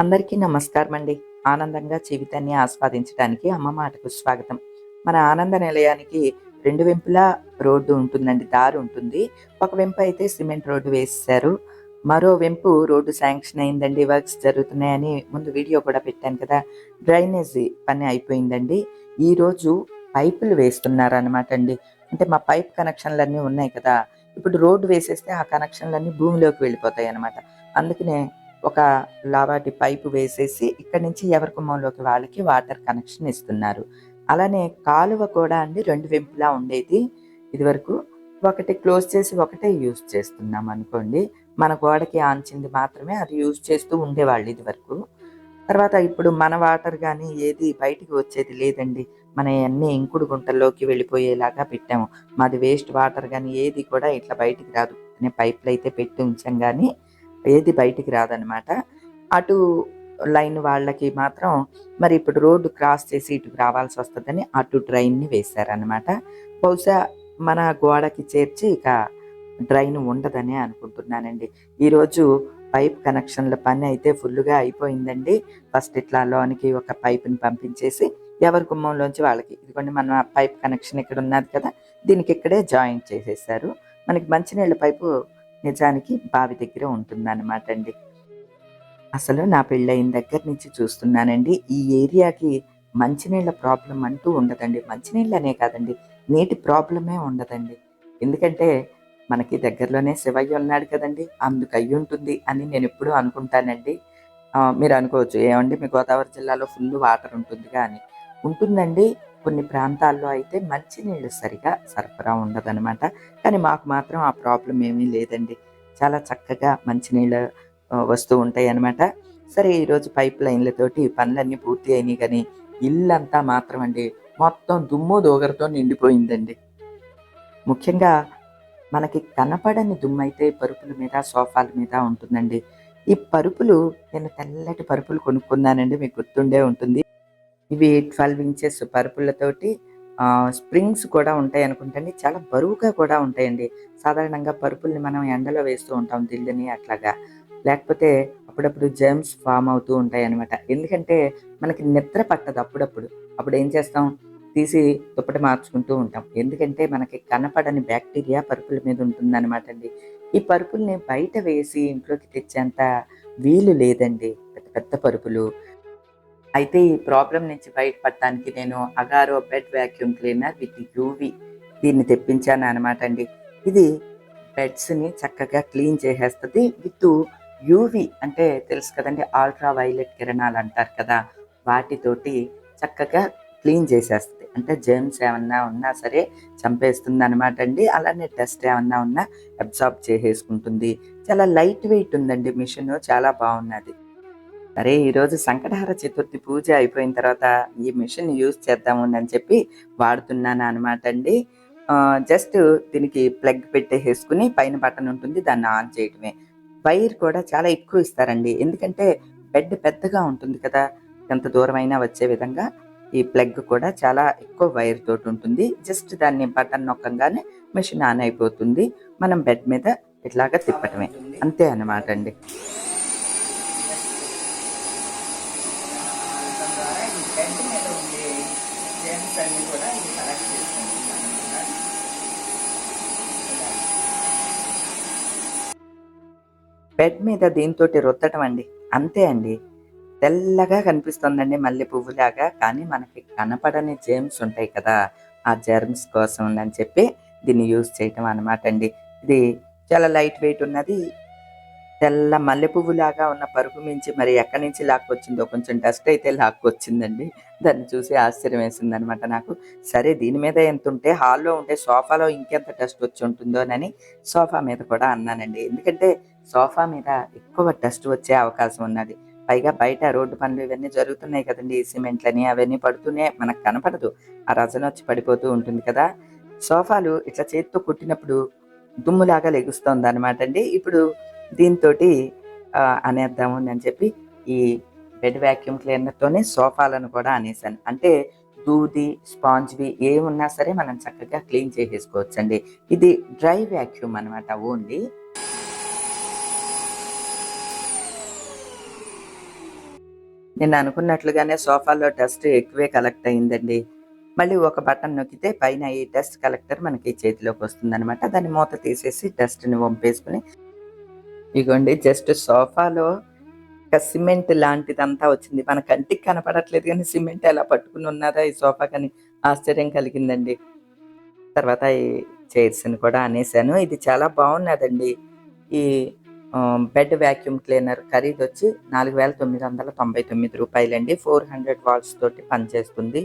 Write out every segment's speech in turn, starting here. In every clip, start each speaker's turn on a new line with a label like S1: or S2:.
S1: అందరికీ నమస్కారం అండి ఆనందంగా జీవితాన్ని ఆస్వాదించడానికి అమ్మ మాటకు స్వాగతం. మన ఆనంద నిలయానికి రెండు వెంపులా రోడ్డు ఉంటుందండి దారి ఉంటుంది. ఒక వెంపు అయితే సిమెంట్ రోడ్డు వేసేసారు మరో వెంపు రోడ్డు శాంక్షన్ అయిందండి వర్క్స్ జరుగుతున్నాయని ముందు వీడియో కూడా పెట్టాను కదా. డ్రైనేజీ పని అయిపోయిందండి. ఈ రోజు పైపులు వేస్తున్నారనమాట అండి. అంటే మా పైప్ కనెక్షన్లన్నీ ఉన్నాయి కదా. ఇప్పుడు రోడ్డు వేసేస్తే ఆ కనెక్షన్లన్నీ భూమిలోకి వెళ్ళిపోతాయి అనమాట అందుకనే ఒక లావాటి పైపు వేసేసి ఇక్కడ నుంచి ఎవరి కుమ్మంలోకి వాళ్ళకి వాటర్ కనెక్షన్ ఇస్తున్నారు. అలానే కాలువ కూడా అండి రెండు వెంపులా ఉండేది. ఇదివరకు ఒకటి క్లోజ్ చేసి ఒకటే యూజ్ చేస్తున్నాం అనుకోండి. మన గోడకి ఆంచింది మాత్రమే అది యూజ్ చేస్తూ ఉండేవాళ్ళు ఇదివరకు. తర్వాత ఇప్పుడు మన వాటర్ కానీ ఏది బయటికి వచ్చేది లేదండి. మన అన్ని ఇంకుడు గుంటల్లోకి వెళ్ళిపోయేలాగా పెట్టాము. మాది వేస్ట్ వాటర్ కానీ ఏది కూడా ఇట్లా బయటికి రాదు. అనే పైపులు అయితే పెట్టి ఉంచాం కానీ ఏది బయటికి రాదనమాట అటు లైన్ వాళ్ళకి మాత్రం మరి ఇప్పుడు రోడ్డు క్రాస్ చేసి ఇటుకు రావాల్సి వస్తుందని అటు డ్రైన్ని వేశారనమాట బహుశా మన గోడకి చేర్చి ఇక డ్రైన్ ఉండదని అనుకుంటున్నానండి. ఈరోజు పైప్ కనెక్షన్ల పని అయితే ఫుల్గా అయిపోయిందండి. ఫస్ట్ ఇట్లా లోనికి ఒక పైప్ని పంపించేసి ఎవరి గుమ్మంలోంచి వాళ్ళకి ఇదిగోండి మన పైప్ కనెక్షన్ ఇక్కడ ఉన్నది కదా దీనికి ఇక్కడే జాయింట్ చేసేసారు మనకి మంచినీళ్ళ పైపు నిజానికి బావి దగ్గర ఉంటుందన్నమాట అండి. అసలు నా పెళ్ళయిన దగ్గర నుంచి చూస్తున్నానండి. ఈ ఏరియాకి మంచినీళ్ళ ప్రాబ్లం అంటూ ఉండదండి. మంచినీళ్ళు అనే కాదండి. నీటి ప్రాబ్లమే ఉండదండి. ఎందుకంటే మనకి దగ్గరలోనే శివయ్య ఉన్నాడు కదండి. అందుకు అయ్యి ఉంటుంది అని నేను ఎప్పుడూ అనుకుంటానండి. మీరు అనుకోవచ్చు. ఏమండి? మీ గోదావరి జిల్లాలో ఫుల్ వాటర్ ఉంటుంది కానీ ఉంటుందండి. కొన్ని ప్రాంతాల్లో అయితే మంచినీళ్ళు సరిగా సరఫరా ఉండదనమాట కానీ మాకు మాత్రం ఆ ప్రాబ్లం ఏమీ లేదండి. చాలా చక్కగా మంచినీళ్ళు వస్తూ ఉంటాయి అన్నమాట సరే ఈరోజు పైప్ లైన్లతోటి పనులన్నీ పూర్తి అయినాయి కానీ ఇల్లంతా మాత్రం అండి మొత్తం దుమ్ము దోగరతో నిండిపోయిందండి. ముఖ్యంగా మనకి కనపడని దుమ్ము అయితే పరుపుల మీద సోఫాల మీద ఉంటుందండి. ఈ పరుపులు నేను తెల్లటి పరుపులు కొనుక్కున్నానండి మీకు గుర్తుండే ఉంటుంది. ఇవి ట్వెల్వ్ ఇంచెస్ పరుపులతోటి ఆ, స్ప్రింగ్స్ కూడా ఉంటాయి అనుకుంటండి. చాలా బరువుగా కూడా ఉంటాయండి. సాధారణంగా పరుపుల్ని మనం ఎండలో వేస్తూ ఉంటాం దిల్లుని అట్లాగా. లేకపోతే అప్పుడప్పుడు జెమ్స్ ఫామ్ అవుతూ ఉంటాయి అనమాట ఎందుకంటే మనకి నిద్ర పట్టదు అప్పుడప్పుడు. అప్పుడు ఏం చేస్తాం? తీసి దుప్పట మార్చుకుంటూ ఉంటాం. ఎందుకంటే మనకి కనపడని బ్యాక్టీరియా పరుపుల మీద ఉంటుందన్నమాట అండి. ఈ పరుపుల్ని బయట వేసి ఇంట్లోకి తెచ్చేంత వీలు లేదండి. పెద్ద పెద్ద పరుపులు. అయితే ఈ ప్రాబ్లం నుంచి బయటపడటానికి నేను Agaro bed vacuum cleaner with UV దీన్ని తెప్పించాను అనమాట అండి. ఇది బెడ్స్ని చక్కగా క్లీన్ చేసేస్తుంది. విత్ యూవి అంటే తెలుసు కదండి అల్ట్రా వైలెట్ కిరణాలు అంటారు కదా వాటితోటి చక్కగా క్లీన్ చేసేస్తుంది. అంటే జెమ్స్ ఏమన్నా ఉన్నా సరే చంపేస్తుంది అనమాట అండి. అలానే డస్ట్ ఏమన్నా ఉన్నా అబ్జార్బ్ చేసేసుకుంటుంది. చాలా లైట్ వెయిట్ ఉందండి మిషన్ చాలా బాగున్నది. సరే ఈరోజు సంకటహార చతుర్థి పూజ అయిపోయిన తర్వాత ఈ మిషన్ యూజ్ చేద్దాము అని చెప్పి వాడుతున్నాను అనమాట అండి. జస్ట్ దీనికి ప్లగ్ పెట్టేసుకుని పైన బటన్ ఉంటుంది దాన్ని ఆన్ చేయటమే. వైర్ కూడా చాలా ఎక్కువ ఇస్తారండి. ఎందుకంటే బెడ్ పెద్దగా ఉంటుంది కదా ఎంత దూరమైనా వచ్చే విధంగా ఈ ప్లగ్ కూడా చాలా ఎక్కువ వైర్ తోటి ఉంటుంది. జస్ట్ దాన్ని బటన్ నొక్కగానే మెషిన్ ఆన్ అయిపోతుంది. మనం బెడ్ మీద ఇట్లాగా తిప్పటమే. అంతే అన్నమాట అండి. బెడ్ మీద దీంతో రుద్దటం అండి. అంతే అండి. తెల్లగా కనిపిస్తుందండి మల్లె పువ్వులాగా. కానీ మనకి కనపడని జెమ్స్ ఉంటాయి కదా. ఆ జెర్మ్స్ కోసం అని చెప్పి దీన్ని యూజ్ చేయటం అనమాట అండి. ఇది చాలా లైట్ వెయిట్ ఉన్నది. తెల్ల మల్లె పువ్వులాగా ఉన్న పరుపు మించి మరి ఎక్కడి నుంచి లాక్కొచ్చిందో కొంచెం డస్ట్ అయితే లాక్కొచ్చిందండి. దాన్ని చూసి ఆశ్చర్యం వేసింది అనమాట నాకు. సరే దీని మీద ఎంత ఉంటే హాల్లో ఉంటే సోఫాలో ఇంకెంత డస్ట్ వచ్చి ఉంటుందోనని సోఫా మీద కూడా అన్నానండి. ఎందుకంటే సోఫా మీద ఎక్కువ డస్ట్ వచ్చే అవకాశం ఉన్నది. పైగా బయట రోడ్డు పనులు ఇవన్నీ జరుగుతున్నాయి కదండి. సిమెంట్లని అవన్నీ పడుతూనే మనకు కనపడదు. ఆ రజన వచ్చి పడిపోతూ ఉంటుంది కదా. సోఫాలు ఇట్లా చేతితో కొట్టినప్పుడు దుమ్ములాగా లెగుస్తుంది అనమాట అండి. ఇప్పుడు దీంతో అనేద్దాము అని చెప్పి ఈ బెడ్ వ్యాక్యూమ్ క్లీనర్తోనే సోఫాలను కూడా అనేసాను అంటే దూది స్పాంజ్వి ఏమున్నా సరే మనం చక్కగా క్లీన్ చేసేసుకోవచ్చండి. ఇది డ్రై వ్యాక్యూమ్ అనమాట ఓన్లీ. నేను అనుకున్నట్లుగానే సోఫాలో డస్ట్ ఎక్కువే కలెక్ట్ అయిందండి. మళ్ళీ ఒక బటన్ నొక్కితే పైన ఈ డస్ట్ కలెక్టర్ మనకి చేతిలోకి వస్తుంది అనమాట దాన్ని మూత తీసేసి డస్ట్ని వంపేసుకుని ఇగోండి జస్ట్ సోఫాలో ఒక సిమెంట్ లాంటిదంతా వచ్చింది. మన కంటికి కనపడట్లేదు కానీ సిమెంట్ ఎలా పట్టుకుని ఉన్నారా ఈ సోఫా కానీ ఆశ్చర్యం కలిగిందండి. తర్వాత ఈ చైర్స్ని కూడా అనేసాను. ఇది చాలా బాగున్నదండి. ఈ బెడ్ వ్యాక్యూమ్ క్లీనర్ ఖరీదు వచ్చి నాలుగు వేల తొమ్మిది వందల తొంభై తొమ్మిది రూపాయలండి. ఫోర్ హండ్రెడ్ వాల్స్ తోటి పనిచేస్తుంది.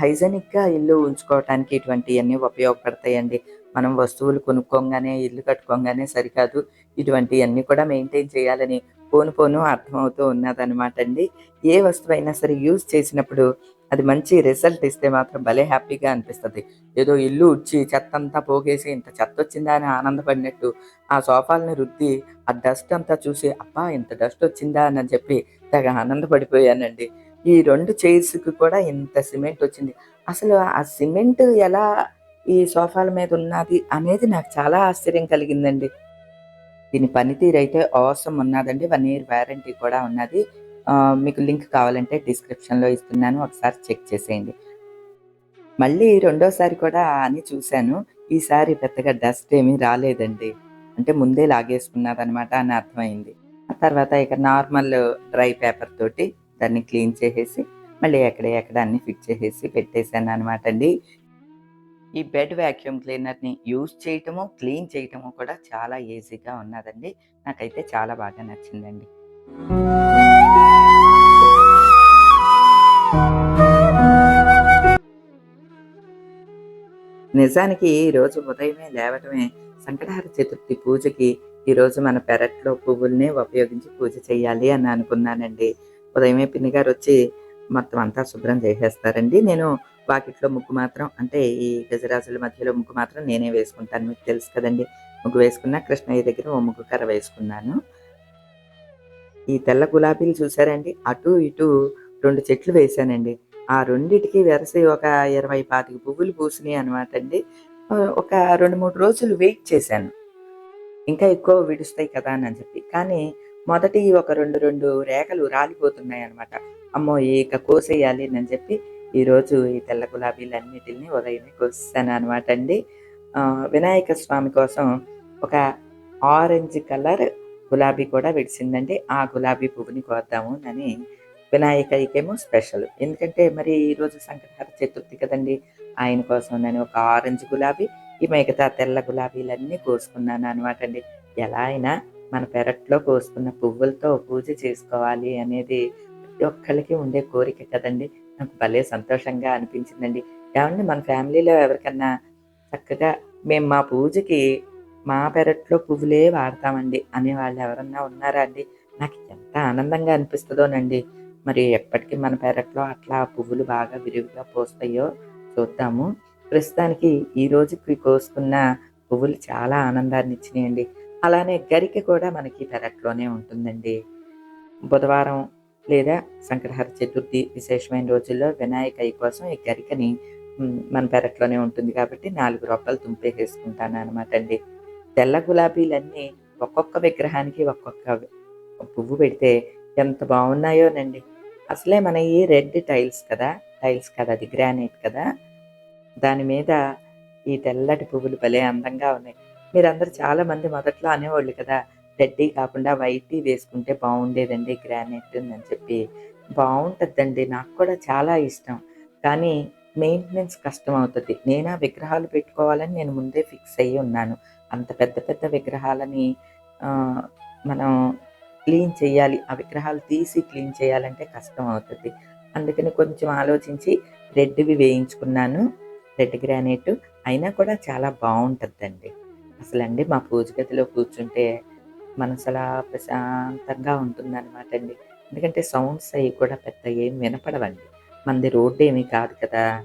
S1: హైజెనిక్గా ఇల్లు ఉంచుకోవటానికి ఇటువంటివన్నీ ఉపయోగపడతాయండి. మనం వస్తువులు కొనుక్కోగానే ఇల్లు కట్టుకోగానే సరికాదు. ఇటువంటివన్నీ కూడా మెయింటైన్ చేయాలని పోను పోను అర్థమవుతూ ఉన్నదనమాట అండి ఏ వస్తువు అయినా సరే యూజ్ చేసినప్పుడు అది మంచి రిజల్ట్ ఇస్తే మాత్రం భలే హ్యాపీగా అనిపిస్తుంది. ఏదో ఇల్లు ఉచ్చి చెత్త అంతా పోగేసి ఇంత చెత్త వచ్చిందా అని ఆనందపడినట్టు ఆ సోఫాలని రుద్ది ఆ డస్ట్ అంతా చూసి అబ్బా ఇంత డస్ట్ వచ్చిందా? అని చెప్పి తెగ ఆనందపడిపోయానండి. ఈ రెండు చైర్స్కి కూడా ఇంత సిమెంట్ వచ్చింది. అసలు ఆ సిమెంట్ ఎలా ఈ సోఫాల మీద ఉన్నది అనేది నాకు చాలా ఆశ్చర్యం కలిగిందండి. దీని పనితీరు అయితే అవసరం ఉన్నదండి. వన్ ఇయర్ వ్యారంటీ కూడా ఉన్నది. మీకు లింక్ కావాలంటే డిస్క్రిప్షన్లో ఇస్తున్నాను ఒకసారి చెక్ చేసేయండి. మళ్ళీ రెండోసారి కూడా అని చూశాను. ఈసారి పెద్దగా డస్ట్ ఏమీ రాలేదండి. అంటే ముందే లాగేసుకున్నదనమాట అని అర్థమైంది. ఆ తర్వాత ఇక నార్మల్ డ్రై పేపర్ తోటి దాన్ని క్లీన్ చేసేసి మళ్ళీ ఎక్కడ ఎక్కడ అన్ని ఫిట్ చేసేసి పెట్టేశాను అనమాట అండి. ఈ బెడ్ వ్యాక్యూమ్ క్లీనర్ని యూజ్ చేయటము క్లీన్ చేయటము కూడా చాలా ఈజీగా ఉన్నదండి. నాకైతే చాలా బాగా నచ్చిందండి. నిజానికి ఈరోజు ఉదయమే లేవటమే సంకటహార చతుర్థి పూజకి ఈరోజు మన పెరట్లో పువ్వుల్ని ఉపయోగించి పూజ చేయాలి అని అనుకున్నానండి. ఉదయమే పిన్నిగారు వచ్చి మొత్తం అంతా శుభ్రం చేసేస్తారండి. నేను వాకిట్లో ముగ్గు మాత్రం అంటే ఈ గజరాజుల మధ్యలో ముగ్గు మాత్రం నేనే వేసుకుంటాను మీకు తెలుసు కదండి. ముగ్గు వేసుకున్నా కృష్ణయ్య దగ్గర ఓ ముగ్గు కర్ర వేసుకున్నాను. ఈ తెల్ల గులాబీలు చూసారండి? అటు ఇటు రెండు చెట్లు వేశానండి. ఆ రెండిటికి వెరసి ఒక ఇరవై పాతిక పువ్వులు పూసినాయి అనమాట అండి. ఒక రెండు మూడు రోజులు వెయిట్ చేశాను. ఇంకా ఎక్కువ విడుస్తాయి కదా అని చెప్పి. కానీ మొదటి ఒక రెండు రెండు రేఖలు రాలిపోతున్నాయి అనమాట అమ్మో ఇక కోసేయాలి అని చెప్పి ఈరోజు ఈ తెల్ల గులాబీలన్నిటిని ఉదయమే కోసాను అనమాట అండి. ఆ, వినాయక స్వామి కోసం ఒక ఆరెంజ్ కలర్ గులాబీ కూడా విడిసిందండి. ఆ గులాబీ పువ్వుని కోద్దాము అని వినాయకయ్యకేమో స్పెషల్. ఎందుకంటే మరి ఈరోజు సంకటహర చతుర్థి కదండి. ఆయన కోసం నేను ఒక ఆరెంజ్ గులాబీ ఈ మిగతా తెల్ల గులాబీలన్నీ కోసుకున్నాను అనమాట అండి. ఎలా అయినా మన పెరట్లో కోసుకున్న పువ్వులతో పూజ చేసుకోవాలి అనేది ప్రతి ఒక్కరికి ఉండే కోరిక కదండి. నాకు భలే సంతోషంగా అనిపించిందండి. ఏమండి మన ఫ్యామిలీలో ఎవరికన్నా చక్కగా మేము మా పూజకి మా పెరట్లో పువ్వులే వాడతామండి అనే వాళ్ళు ఎవరన్నా ఉన్నారా అండి? నాకు ఎంత ఆనందంగా అనిపిస్తుందోనండి. మరి ఎప్పటికీ మన పెరట్లో అట్లా పువ్వులు బాగా విరివిగా పోస్తాయో చూద్దాము. ప్రస్తుతానికి ఈ రోజుకి కోసుకున్న పువ్వులు చాలా ఆనందాన్ని ఇచ్చినాయండి. అలానే గరిక కూడా మనకి పెరట్లోనే ఉంటుందండి. బుధవారం లేదా సంకటహర చతుర్థి విశేషమైన రోజుల్లో వినాయక కోసం ఈ గరికని మన పెరట్లోనే ఉంటుంది కాబట్టి నాలుగు రూపాయలు తుంపేసేసుకుంటాను అనమాట అండి. తెల్ల గులాబీలన్నీ ఒక్కొక్క విగ్రహానికి ఒక్కొక్క పువ్వు పెడితే ఎంత బాగున్నాయోనండి. అసలే మన ఈ రెడ్ టైల్స్ కదా టైల్స్ కదా అది గ్రానైట్ కదా. దాని మీద ఈ తెల్లటి పువ్వులు భలే అందంగా ఉన్నాయి. మీరందరూ చాలా మంది మొదట్లో అనేవాళ్ళు కదా రెడ్డి కాకుండా వైట్ వేసుకుంటే బాగుండేదండి గ్రానైట్ అని చెప్పి. బాగుంటుందండి నాకు కూడా చాలా ఇష్టం. కానీ మెయింటెనెన్స్ కష్టం అవుతుంది. నేను ఆ విగ్రహాలు పెట్టుకోవాలని నేను ముందే ఫిక్స్ అయ్యి ఉన్నాను. అంత పెద్ద పెద్ద విగ్రహాలని మనం క్లీన్ చేయాలి. ఆ విగ్రహాలు తీసి క్లీన్ చేయాలంటే కష్టం అవుతుంది. అందుకని కొంచెం ఆలోచించి రెడ్వి వేయించుకున్నాను. రెడ్ గ్రానైట్ అయినా కూడా చాలా బాగుంటుందండి అసలు అండి మా పూజ గదిలో కూర్చుంటే మనసు అలా ప్రశాంతంగా ఉంటుందన్నమాట అండి. ఎందుకంటే సౌండ్స్ అవి కూడా పెద్ద ఏం వినపడవండి. మనది రోడ్డు ఏమీ కాదు కదా.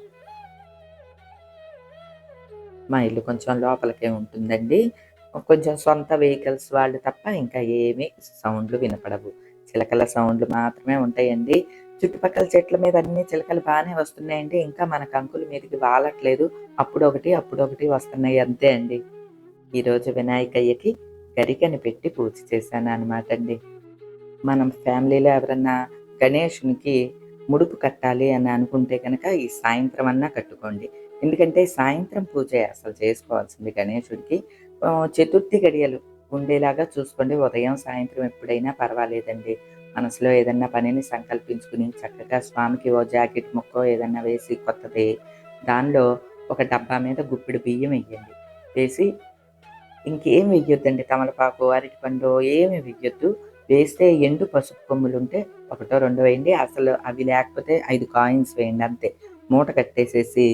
S1: మా ఇల్లు కొంచెం లోపలికే ఉంటుందండి. కొంచెం సొంత వెహికల్స్ వాళ్ళు తప్ప ఇంకా ఏమీ సౌండ్లు వినపడవు. చిలకల సౌండ్లు మాత్రమే ఉంటాయండి. చుట్టుపక్కల చెట్ల మీద అన్ని చిలకలు బాగానే వస్తున్నాయండి. ఇంకా మన కంకుల మీదకి వాలట్లేదు. అప్పుడు ఒకటి అప్పుడు ఒకటి వస్తున్నాయి అంతే అండి. ఈరోజు వినాయకయ్యకి గరికని పెట్టి పూజ చేశాను అనమాట అండి. మనం ఫ్యామిలీలో ఎవరన్నా గణేషునికి ముడుపు కట్టాలి అని అనుకుంటే కనుక ఈ సాయంత్రం అన్నా కట్టుకోండి. ఎందుకంటే సాయంత్రం పూజ అసలు చేసుకోవాల్సింది గణేశుడికి. చతుర్థి గడియలు ఉండేలాగా చూసుకోండి. ఉదయం సాయంత్రం ఎప్పుడైనా పర్వాలేదండి. మనసులో ఏదన్నా పనిని సంకల్పించుకుని చక్కగా స్వామికి ఓ జాకెట్ ముక్కో ఏదన్నా వేసి కొత్తది. దానిలో ఒక డబ్బా మీద గుప్పిడి బియ్యం వేయండి. వేసి ఇంకేం వెయ్యొద్దండి తమలపాకు అరటిపండు ఏమి వెయ్యొద్దు వేస్తే ఎండు పసుపు కొమ్ములు ఉంటే ఒకటో రెండో వేయండి. అసలు అవి లేకపోతే ఐదు కాయిన్స్ వేయండి అంతే. మూట కట్టేసేసి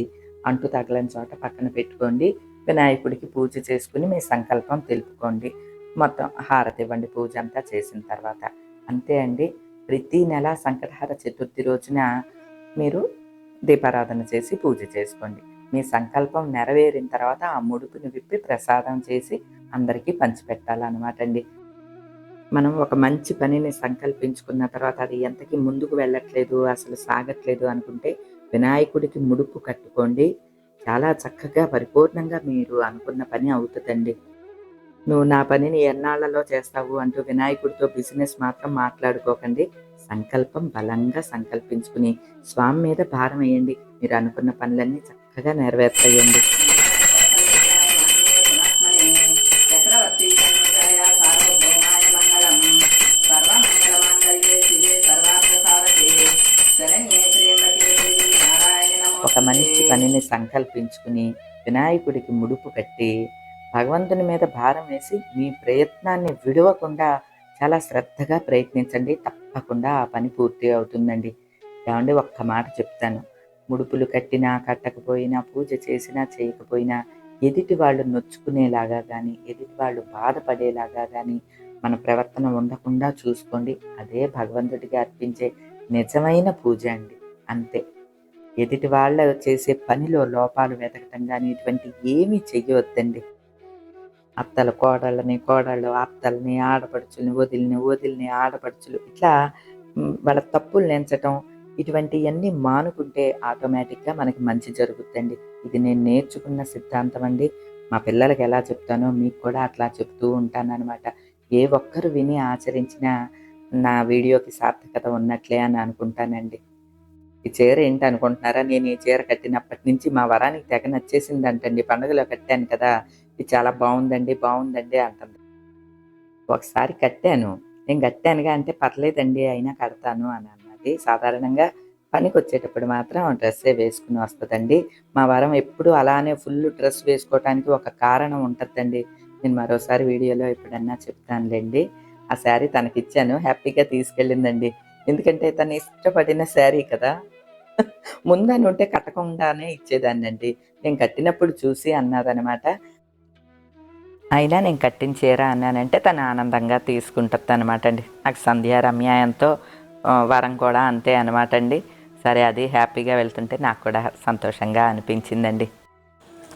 S1: అంటు తగలని చోట పక్కన పెట్టుకోండి. వినాయకుడికి పూజ చేసుకుని మీ సంకల్పం తెలుపుకోండి. మొత్తం హారతి ఇవ్వండి పూజ అంతా చేసిన తర్వాత. అంతే అండి. ప్రతి నెల సంకటహార చతుర్థి రోజున మీరు దీపారాధన చేసి పూజ చేసుకోండి. మీ సంకల్పం నెరవేరిన తర్వాత ఆ ముడుపుని విప్పి ప్రసాదం చేసి అందరికీ పంచిపెట్టాలన్నమాట అండి. మనం ఒక మంచి పనిని సంకల్పించుకున్న తర్వాత అది ఎంతకి ముందుకు వెళ్ళట్లేదు అసలు సాగట్లేదు అనుకుంటే వినాయకుడికి ముడుపు కట్టుకోండి. చాలా చక్కగా పరిపూర్ణంగా మీరు అనుకున్న పని అవుతుందండి. నువ్వు నా పనిని ఎన్నాళ్ళలో చేస్తావు అంటూ వినాయకుడితో బిజినెస్ మాత్రం మాట్లాడుకోకండి. సంకల్పం బలంగా సంకల్పించుకుని స్వామి మీద భారం వేయండి. మీరు అనుకున్న పనులన్నీ చక్కగా నెరవేర్చేయండి. మంచి సంకల్పించుకుని వినాయకుడికి ముడుపు కట్టి భగవంతుని మీద భారం వేసి మీ ప్రయత్నాన్ని విడవకుండా చాలా శ్రద్ధగా ప్రయత్నించండి. తప్పకుండా ఆ పని పూర్తి అవుతుందండి. ఏమండి ఒక్క మాట చెప్తాను. ముడుపులు కట్టినా కట్టకపోయినా పూజ చేసినా చేయకపోయినా ఎదుటి వాళ్ళు నొచ్చుకునేలాగా కానీ ఎదుటి వాళ్ళు బాధపడేలాగా కానీ మన ప్రవర్తన ఉండకుండా చూసుకోండి. అదే భగవంతుడికి అర్పించే నిజమైన పూజ అండి. అంతే. ఎదుటి వాళ్ళ చేసే పనిలో లోపాలు వెతకటం కానీ ఇటువంటి ఏమీ చెయ్యవద్దండి అత్తల కోడళ్ళని కోడళ్ళు అత్తల్ని ఆడపడుచుల్ని వదిలిని వదిలిని ఆడపడుచులు ఇట్లా వాళ్ళ తప్పులు నెంచటం ఇటువంటివన్నీ మానుకుంటే ఆటోమేటిక్గా మనకి మంచి జరుగుతుందండి ఇది నేను నేర్చుకున్న సిద్ధాంతం అండి. మా పిల్లలకి ఎలా చెప్తానో మీకు కూడా అట్లా చెప్తూ ఉంటాను అనమాట ఏ ఒక్కరు విని ఆచరించినా నా వీడియోకి సార్థకత ఉన్నట్లే అని అనుకుంటానండి. ఈ చీర ఏంటి అనుకుంటున్నారా? నేను ఈ చీర కట్టినప్పటి నుంచి మా వరానికి తెగ నచ్చేసిందంటండి. పండుగలో కట్టాను కదా. ఇది చాలా బాగుందండి బాగుందండి అంటుంది. ఒకసారి కట్టాను. నేను కట్టానుగా అంటే పర్లేదండి అయినా కడతాను అని అన్నది. సాధారణంగా పనికి వచ్చేటప్పుడు మాత్రం డ్రెస్సే వేసుకుని వస్తుందండి. మా వరం ఎప్పుడు అలానే ఫుల్ డ్రెస్ వేసుకోవటానికి ఒక కారణం ఉంటుందండి. నేను మరోసారి వీడియోలో ఎప్పుడన్నా చెప్తానులేండి. ఆ శారీ తనకిచ్చాను. హ్యాపీగా తీసుకెళ్ళిందండి. ఎందుకంటే తను ఇష్టపడిన శారీ కదా. ముందని ఉంటే కట్టకుండానే ఇచ్చేదాన్నండి. నేను కట్టినప్పుడు చూసి అన్నదనమాట. అయినా నేను కట్టిన చీర అన్నానంటే తను ఆనందంగా తీసుకుంటుంది అనమాట అండి. నాకు సంధ్య రమ్యాయంతో వరం కూడా అంతే అనమాట అండి. సరే అది హ్యాపీగా వెళ్తుంటే నాకు కూడా సంతోషంగా అనిపించిందండి.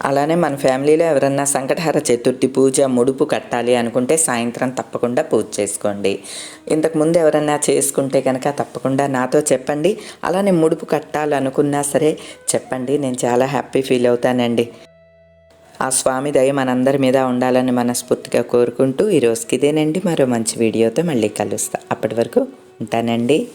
S1: అలానే మన ఫ్యామిలీలో ఎవరన్నా సంకటహార చతుర్థి పూజ ముడుపు కట్టాలి అనుకుంటే సాయంత్రం తప్పకుండా పూజ చేసుకోండి. ఇంతకుముందు ఎవరన్నా చేసుకుంటే కనుక తప్పకుండా నాతో చెప్పండి. అలానే ముడుపు కట్టాలనుకున్నా సరే చెప్పండి. నేను చాలా హ్యాపీ ఫీల్ అవుతానండి. ఆ స్వామి దయ మనందరి మీద ఉండాలని మనస్ఫూర్తిగా కోరుకుంటూ ఈరోజుకి ఇదేనండి. మరో మంచి వీడియోతో మళ్ళీ కలుస్తా. అప్పటి వరకు ఉంటానండి.